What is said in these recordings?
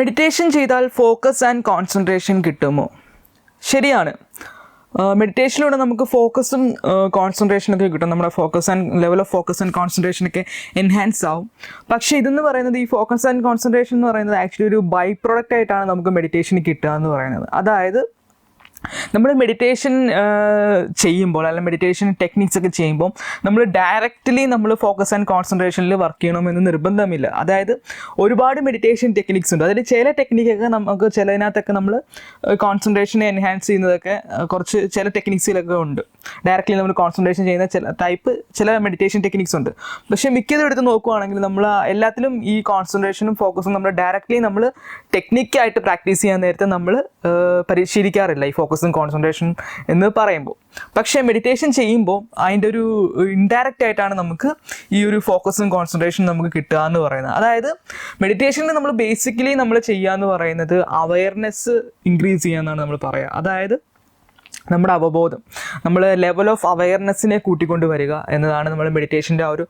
Meditation ചെയ്താൽ focus and concentration കിട്ടുമോ? ശരിയാണ്. മെഡിറ്റേഷനിലൂടെ നമുക്ക് ഫോക്കസും കോൺസെൻട്രേഷനൊക്കെ കിട്ടും. നമ്മുടെ focus and level of focus and കോൺസെൻട്രേഷനൊക്കെ enhance ആവും. പക്ഷേ ഇതെന്ന് പറയുന്നത് ഈ ഫോക്കസ് ആൻഡ് കോൺസെൻട്രേഷൻ എന്ന് പറയുന്നത് ആക്ച്വലി ഒരു ബൈ പ്രൊഡക്റ്റ് ആയിട്ടാണ് നമുക്ക് മെഡിറ്റേഷൻ കിട്ടുക എന്ന് പറയുന്നത്. അതായത് നമ്മൾ മെഡിറ്റേഷൻ ചെയ്യുമ്പോൾ അല്ലെങ്കിൽ മെഡിറ്റേഷൻ ടെക്നിക്സ് ഒക്കെ ചെയ്യുമ്പോൾ നമ്മൾ ഡയറക്റ്റ്ലി നമ്മൾ ഫോക്കസ് ആൻഡ് കോൺസെൻട്രേഷനിൽ വർക്ക് ചെയ്യണമെന്ന് നിർബന്ധമില്ല. അതായത് ഒരുപാട് മെഡിറ്റേഷൻ ടെക്നിക്സ് ഉണ്ട്. അതിൽ ചില ടെക്നിക്കൊക്കെ നമുക്ക് ചിലതിനകത്തൊക്കെ നമ്മൾ കോൺസെൻട്രേഷനെ എൻഹാൻസ് ചെയ്യുന്നതൊക്കെ കുറച്ച് ചില ടെക്നിക്സിലൊക്കെ ഉണ്ട്. ഡയറക്റ്റ്ലി നമ്മൾ കോൺസെൻട്രേഷൻ ചെയ്യുന്ന ചില ടൈപ്പ് ചില മെഡിറ്റേഷൻ ടെക്നിക്സ് ഉണ്ട്. പക്ഷേ മിക്കതും എടുത്ത് നോക്കുവാണെങ്കിൽ നമ്മൾ എല്ലാത്തിലും ഈ കോൺസെൻട്രേഷനും ഫോക്കസും നമ്മൾ ഡയറക്റ്റ്ലി നമ്മൾ ടെക്നിക്കായിട്ട് പ്രാക്ടീസ് ചെയ്യാൻ നേരത്തെ നമ്മൾ പരിശീലിക്കാറില്ല ഈ ഫോക്കസും കോൺസെൻട്രേഷൻ എന്ന് പറയുമ്പോൾ. പക്ഷേ മെഡിറ്റേഷൻ ചെയ്യുമ്പോൾ അതിന്റെ ഒരു ഇൻഡയറക്റ്റ് ആയിട്ടാണ് നമുക്ക് ഈ ഒരു ഫോക്കസും കോൺസെൻട്രേഷൻ നമുക്ക് കിട്ടുക എന്ന് പറയുന്നത്. അതായത് മെഡിറ്റേഷനിൽ നമ്മൾ ബേസിക്കലി നമ്മൾ ചെയ്യുക എന്ന് പറയുന്നത് അവയർനെസ് ഇൻക്രീസ് ചെയ്യുക എന്നാണ് നമ്മൾ പറയുക. അതായത് നമ്മുടെ അവബോധം. നമ്മൾ ലെവൽ ഓഫ് അവയർനെസ്സിനെ കൂട്ടിക്കൊണ്ട് വരിക എന്നതാണ് നമ്മൾ മെഡിറ്റേഷന്റെ ആ ഒരു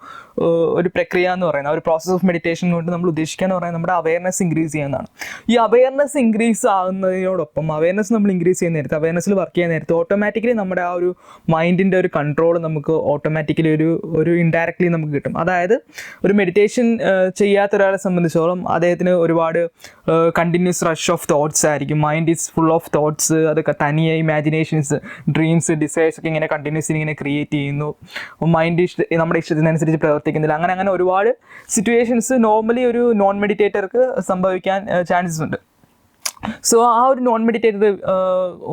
ഒരു പ്രക്രിയ എന്ന് പറയുന്നത്. ഒരു പ്രോസസ് ഓഫ് മെഡിറ്റേഷൻ കൊണ്ട് നമ്മൾ ഉദ്ദേശിക്കുക എന്ന് പറയുന്നത് നമ്മുടെ അവയർനെസ് ഇൻക്രീസ് ചെയ്യുന്നതാണ്. ഈ അവയർനെസ് ഇൻക്രീസ് ആകുന്നതിനോടൊപ്പം അവയർനെസ് നമ്മൾ ഇൻക്രീസ് ചെയ്യുന്ന നേരത്തെ അവയർനെസ്സിൽ വർക്ക് ചെയ്യുന്ന നേരത്തെ ഓട്ടോമാറ്റിക്കലി നമ്മുടെ ആ ഒരു മൈൻഡിന്റെ ഒരു കൺട്രോൾ നമുക്ക് ഓട്ടോമാറ്റിക്കലി ഒരു ഒരു ഇൻഡയറക്ട്ലി നമുക്ക് കിട്ടും. അതായത് ഒരു മെഡിറ്റേഷൻ ചെയ്യാത്ത ഒരാളെ സംബന്ധിച്ചോളം അദ്ദേഹത്തിന് ഒരുപാട് കണ്ടിന്യൂസ് റഷ് ഓഫ് തോട്ട്സ് ആയിരിക്കും. Mind is full of thoughts അതൊക്കെ തനിയെ ഇമാജിനേഷൻസ് ഡ്രീംസ് ഡിസൈസ് ഒക്കെ ഇങ്ങനെ കണ്ടിന്യൂസ്ലി ഇങ്ങനെ ക്രിയേറ്റ് ചെയ്യുന്നു. മൈൻഡ് ഇഷ്ട നമ്മുടെ ഇഷ്ടത്തിനനുസരിച്ച് പ്രവർത്തിക്കുന്നില്ല. അങ്ങനെ അങ്ങനെ ഒരുപാട് സിറ്റുവേഷൻസ് നോർമലി ഒരു നോൺ മെഡിറ്റേറ്റർക്ക് സംഭവിക്കാൻ ചാൻസസ് ഉണ്ട്. സോ ആ ഒരു നോൺ മെഡിറ്റേറ്റീവ്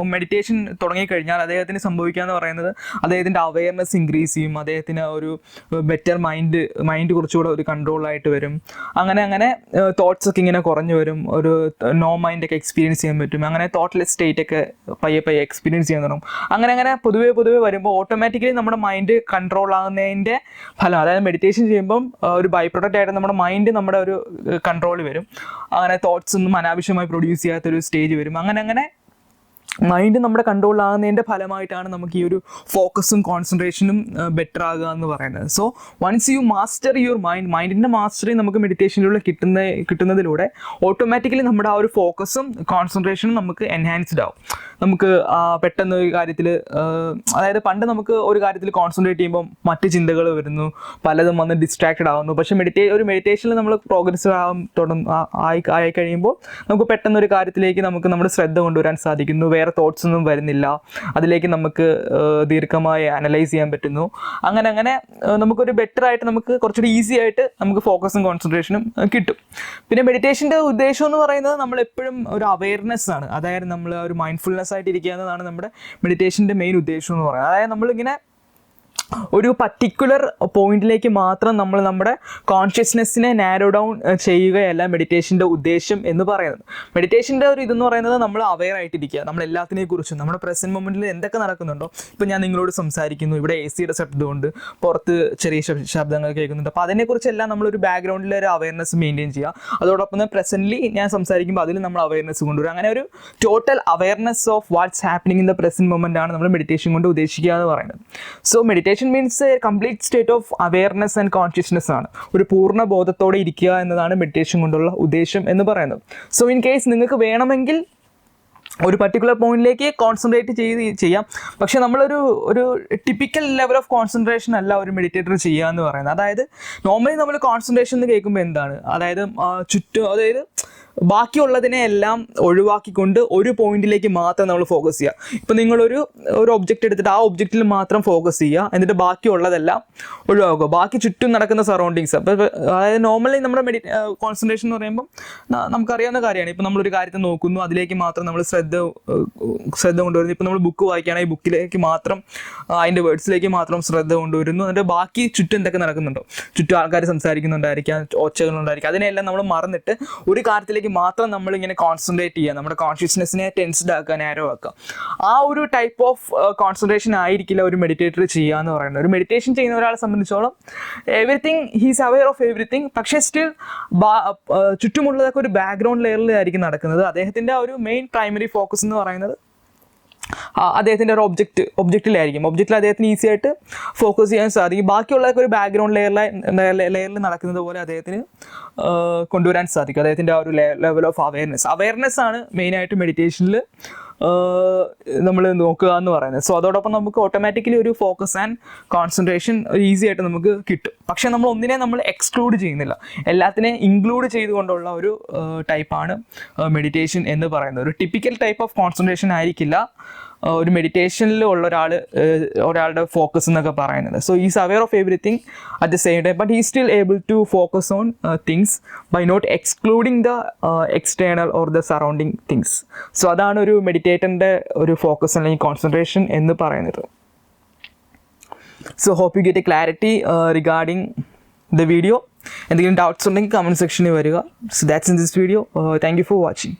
മെഡിറ്റേഷൻ തുടങ്ങിക്കഴിഞ്ഞാൽ അദ്ദേഹത്തിന് സംഭവിക്കുക എന്ന് പറയുന്നത് അദ്ദേഹത്തിന്റെ അവയർനെസ് ഇൻക്രീസ് ചെയ്യും. അദ്ദേഹത്തിന് ഒരു ബെറ്റർ മൈൻഡ് മൈൻഡ് കുറച്ചുകൂടെ ഒരു കൺട്രോളായിട്ട് വരും. അങ്ങനെ അങ്ങനെ തോട്ട്സ് ഒക്കെ ഇങ്ങനെ കുറഞ്ഞു വരും. ഒരു നോ മൈൻഡൊക്കെ എക്സ്പീരിയൻസ് ചെയ്യാൻ പറ്റും. അങ്ങനെ തോട്ട്ലെസ് സ്റ്റേറ്റ് ഒക്കെ പയ്യെ പയ്യെ എക്സ്പീരിയൻസ് ചെയ്യാൻ തുടങ്ങും. അങ്ങനെ അങ്ങനെ പൊതുവേ പൊതുവേ വരുമ്പോൾ ഓട്ടോമാറ്റിക്കലി നമ്മുടെ മൈൻഡ് കൺട്രോൾ ആകുന്നതിന്റെ ഫലം അതായത് മെഡിറ്റേഷൻ ചെയ്യുമ്പം ഒരു ബൈ പ്രൊഡക്റ്റ് ആയിട്ട് നമ്മുടെ മൈൻഡ് നമ്മുടെ ഒരു കൺട്രോൾ വരും. അങ്ങനെ തോട്ട്സ് ഒന്നും അനാവശ്യമായി പ്രൊഡ്യൂസ് ചെയ്യാത്തൊരു സ്റ്റേജ് വരും. അങ്ങനെ അങ്ങനെ മൈൻഡ് നമ്മുടെ കൺട്രോൾ ആകുന്നതിന്റെ ഫലമായിട്ടാണ് നമുക്ക് ഈ ഒരു ഫോക്കസും കോൺസെൻട്രേഷനും ബെറ്റർ ആകുക എന്ന് പറയുന്നത്. So once you master your mind മൈൻഡിന്റെ mastery നമുക്ക് മെഡിറ്റേഷനിലൂടെ കിട്ടുന്ന കിട്ടുന്നതിലൂടെ ഓട്ടോമാറ്റിക്കലി നമ്മുടെ ആ ഒരു ഫോക്കസും കോൺസെൻട്രേഷനും നമുക്ക് എൻഹാൻസ്ഡ് ആവും. നമുക്ക് പെട്ടെന്ന് ഒരു കാര്യത്തിൽ അതായത് പണ്ട് നമുക്ക് ഒരു കാര്യത്തിൽ കോൺസെൻട്രേറ്റ് ചെയ്യുമ്പോൾ മറ്റ് ചിന്തകൾ വരുന്നു പലതും വന്ന് ഡിസ്ട്രാക്റ്റഡ് ആവുന്നു. പക്ഷേ മെഡിറ്റേ ഒരു മെഡിറ്റേഷനിൽ നമ്മൾ പ്രോഗ്രസ് ആകും തുടങ്ങും ആയി ആയി കഴിയുമ്പോൾ നമുക്ക് പെട്ടെന്ന് ഒരു കാര്യത്തിലേക്ക് നമുക്ക് നമ്മുടെ ശ്രദ്ധ കൊണ്ടുവരാൻ സാധിക്കുന്നു. വേറെ തോട്ട്സ് ഒന്നും വരുന്നില്ല. അതിലേക്ക് നമുക്ക് ദീർഘമായി അനലൈസ് ചെയ്യാൻ പറ്റുന്നു. അങ്ങനെ അങ്ങനെ നമുക്കൊരു ബെറ്റർ ആയിട്ട് നമുക്ക് കുറച്ചുകൂടി ഈസി ആയിട്ട് നമുക്ക് ഫോക്കസും കോൺസെൻട്രേഷനും കിട്ടും. പിന്നെ മെഡിറ്റേഷന്റെ ഉദ്ദേശം എന്ന് പറയുന്നത് നമ്മൾ എപ്പോഴും ഒരു അവയർനെസ് ആണ്. അതായത് നമ്മൾ ഒരു മൈൻഡ്ഫുൾനെസ് ആയിട്ട് ഇരിക്കുക എന്നതാണ് നമ്മുടെ മെഡിറ്റേഷന്റെ മെയിൻ ഉദ്ദേശം എന്ന് പറയുന്നത്. അതായത് നമ്മളിങ്ങനെ ഒരു പർട്ടിക്കുലർ പോയിന്റിലേക്ക് മാത്രം നമ്മൾ നമ്മുടെ കോൺഷ്യസ്നെസ്സിനെ നാരോ ഡൗൺ ചെയ്യുകയല്ല മെഡിറ്റേഷന്റെ ഉദ്ദേശം എന്ന് പറയുന്നത്. മെഡിറ്റേഷന്റെ ഒരു ഇതെന്ന് പറയുന്നത് നമ്മൾ അവെയർ ആയിട്ടിരിക്കുക. നമ്മൾ എല്ലാത്തിനെ കുറിച്ചും നമ്മുടെ പ്രസന്റ് മൊമെന്റിൽ എന്തൊക്കെ നടക്കുന്നുണ്ടോ? ഇപ്പം ഞാൻ നിങ്ങളോട് സംസാരിക്കുന്നു. ഇവിടെ എ സിയുടെ ശബ്ദമുണ്ട് പുറത്ത് ചെറിയ ശബ്- ശബ്ദങ്ങൾ കേൾക്കുന്നുണ്ട്. അപ്പോൾ അതിനെക്കുറിച്ചെല്ലാം നമ്മളൊരു ബാക്ക്ഗ്രൗണ്ടിൽ ഒരു അവയർനെസ് മെയിന്റെയിൻ ചെയ്യുക. അതോടൊപ്പം തന്നെ പ്രസന്റ്ലി ഞാൻ സംസാരിക്കുമ്പോൾ അതിൽ നമ്മൾ അവയർനെസ് കൊണ്ടുവരും അങ്ങനെ ഒരു total awareness of what's happening in the present moment ആണ് നമ്മൾ മെഡിറ്റേഷൻ കൊണ്ട് ഉദ്ദേശിക്കുക എന്ന് പറയുന്നത്. So meditation means a complete state of awareness and consciousness ആണ്. ഒരു പൂർണ ബോധത്തോടെ ഇരിക്കുക എന്നതാണ് മെഡിറ്റേഷൻ കൊണ്ടുള്ള ഉദ്ദേശം എന്ന് പറയുന്നത്. സോ ഇൻ കേസ് നിങ്ങൾക്ക് വേണമെങ്കിൽ ഒരു പർട്ടിക്കുലർ പോയിന്റിലേക്ക് കോൺസെൻട്രേറ്റ് ചെയ്ത് ചെയ്യാം. പക്ഷെ നമ്മളൊരു ഒരു ടിപ്പിക്കൽ ലെവൽ ഓഫ് കോൺസെൻട്രേഷൻ അല്ല ഒരു മെഡിറ്റേറ്റർ ചെയ്യുക എന്ന് പറയുന്നത്. അതായത് നോർമലി നമ്മൾ കോൺസെൻട്രേഷൻ എന്ന് കേൾക്കുമ്പോൾ എന്താണ്? അതായത് ചുറ്റും അതായത് ബാക്കിയുള്ളതിനെ എല്ലാം ഒഴിവാക്കിക്കൊണ്ട് ഒരു പോയിന്റിലേക്ക് മാത്രം നമ്മൾ ഫോക്കസ് ചെയ്യുക. ഇപ്പം നിങ്ങളൊരു ഒരു ഒബ്ജക്റ്റ് എടുത്തിട്ട് ആ ഒബ്ജക്റ്റിൽ മാത്രം ഫോക്കസ് ചെയ്യുക. എന്നിട്ട് ബാക്കിയുള്ളതെല്ലാം ഒഴിവാക്കുക. ബാക്കി ചുറ്റും നടക്കുന്ന സറൗണ്ടിങ്സ് അപ്പോൾ അതായത് നോർമലി നമ്മുടെ മെഡി കോൺസെൻട്രേഷൻ എന്ന് പറയുമ്പോൾ നമുക്കറിയാവുന്ന കാര്യമാണ്. ഇപ്പം നമ്മളൊരു കാര്യത്തെ നോക്കുന്നു അതിലേക്ക് മാത്രം നമ്മൾ ശ്രദ്ധ ശ്രദ്ധ കൊണ്ടുവരുന്നു. ഇപ്പം നമ്മൾ ബുക്ക് വായിക്കുകയാണെങ്കിൽ ബുക്കിലേക്ക് മാത്രം അതിന്റെ വേർഡ്സിലേക്ക് മാത്രം ശ്രദ്ധ കൊണ്ടുവരുന്നു. എന്നിട്ട് ബാക്കി ചുറ്റും എന്തൊക്കെ നടക്കുന്നുണ്ടോ? ചുറ്റും ആൾക്കാർ സംസാരിക്കുന്നുണ്ടായിരിക്കാം ഒച്ചകളുണ്ടായിരിക്കാം. അതിനെല്ലാം നമ്മൾ മറന്നിട്ട് ഒരു കാര്യത്തിലേക്ക് മാത്രം നമ്മൾ ഇങ്ങനെ കോൺസെൻട്രേറ്റ് ചെയ്യുക നമ്മുടെ കോൺഷ്യസ്നെസ്സിനെ ടെൻസ്ഡ് ആക്കുക നാരോ ആക്കുക ആ ഒരു ടൈപ്പ് ഓഫ് കോൺസെൻട്രേഷൻ ആയിരിക്കില്ല ഒരു മെഡിറ്റേറ്റർ ചെയ്യുക എന്ന് പറയുന്നത്. ഒരു മെഡിറ്റേഷൻ ചെയ്യുന്ന ഒരാളെ സംബന്ധിച്ചോളം everything he's aware of everything പക്ഷേ സ്റ്റിൽ ചുറ്റുമുള്ളതൊക്കെ ഒരു ബാക്ക്ഗ്രൗണ്ട് ലെയറിലായിരിക്കും നടക്കുന്നത്. അദ്ദേഹത്തിന്റെ ആ ഒരു മെയിൻ പ്രൈമറി ഫോക്കസ് എന്ന് പറയുന്നത് അദ്ദേഹത്തിന്റെ ഒരു ഒബ്ജക്റ്റ് ഒബ്ജക്റ്റിലായിരിക്കും ഒബ്ജക്റ്റിൽ അദ്ദേഹത്തിന് ഈസി ആയിട്ട് ഫോക്കസ് ചെയ്യാൻ സാധിക്കും. ബാക്കിയുള്ളതൊക്കെ ഒരു ബാക്ക്ഗ്രൗണ്ട് ലെയറിൽ ലെയറിൽ നടക്കുന്നത് പോലെ അദ്ദേഹത്തിന് കൊണ്ടുവരാൻ സാധിക്കും. അദ്ദേഹത്തിന്റെ ആ ഒരു ലെവൽ ഓഫ് അവയർനെസ് അവയർനെസ് ആണ് മെയിനായിട്ട് മെഡിറ്റേഷനിൽ നമ്മൾ നോക്കുക എന്ന് പറയുന്നത്. സോ അതോടൊപ്പം നമുക്ക് ഓട്ടോമാറ്റിക്കലി ഒരു ഫോക്കസ് ആൻഡ് കോൺസെൻട്രേഷൻ ഈസി ആയിട്ട് നമുക്ക് കിട്ടും. പക്ഷേ നമ്മൾ ഒന്നിനെ നമ്മൾ എക്സ്ക്ലൂഡ് ചെയ്യുന്നില്ല. എല്ലാത്തിനെയും ഇൻക്ലൂഡ് ചെയ്തുകൊണ്ടുള്ള ഒരു ടൈപ്പാണ് മെഡിറ്റേഷൻ എന്ന് പറയുന്നത്. ഒരു ടിപ്പിക്കൽ ടൈപ്പ് ഓഫ് കോൺസെൻട്രേഷൻ ആയിരിക്കില്ല. ഒരു മെഡിറ്റേഷനിൽ ഉള്ള ഒരാൾ ഒരാളുടെ ഫോക്കസ് എന്നൊക്കെ പറയുന്നത്. So is aware of everything at the same time but he still able to focus on things by not excluding the external or the surrounding things so അതാണ് ഒരു മെഡിറ്റേറ്ററിന്റെ ഒരു ഫോക്കസ് അല്ലെങ്കിൽ കോൺസെൻട്രേഷൻ എന്ന് പറയുന്നത്. So hope you get a clarity regarding the video എന്തെങ്കിലും doubts ഉണ്ടെങ്കിൽ comment സെക്ഷനിൽ വരിക. So that's in this video thank you for watching